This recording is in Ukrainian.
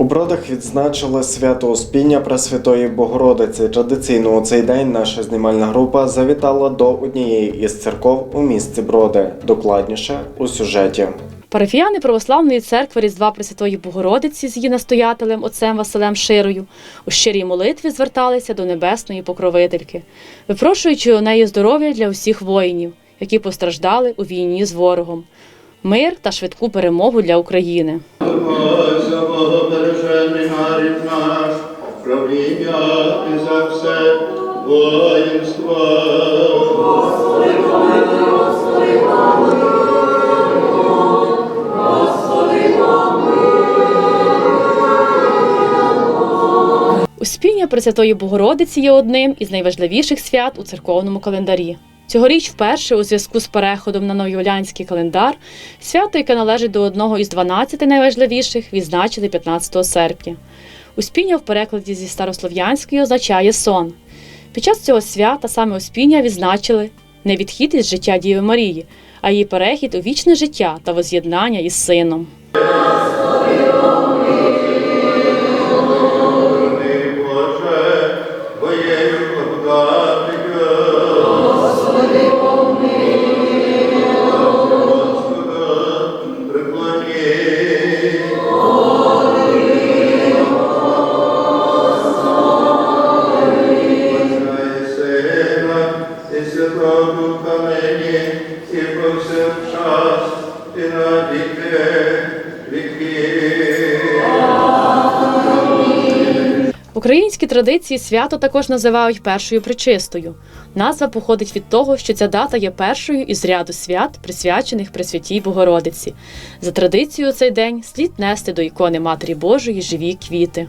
У бродах відзначили свято Успіння Пресвятої Богородиці. Традиційно у цей день наша знімальна група завітала до однієї із церков у місті Броди. Докладніше у сюжеті. Парафіяни Православної церкви Різдва Пресвятої Богородиці з її настоятелем отцем Василем Широю у щирій молитві зверталися до небесної покровительки, випрошуючи у неї здоров'я для усіх воїнів, які постраждали у війні з ворогом, мир та швидку перемогу для України. Боже, наш, правління і за все воїнство. Успіння Пресвятої Богородиці є одним із найважливіших свят у церковному календарі. Цьогоріч вперше у зв'язку з переходом на новоюліанський календар свято, яке належить до одного із 12 найважливіших, відзначили 15 серпня. Успіння в перекладі зі старослов'янської означає сон. Під час цього свята саме Успіння відзначили не відхід із життя Діви Марії, а її перехід у вічне життя та воз'єднання із сином. І Святого і повсякчас, і на віки віків. В традиції свято також називають першою причистою. Назва походить від того, що ця дата є першою із ряду свят, присвячених Пресвятій Богородиці. За традицією цей день слід нести до ікони Матері Божої живі квіти.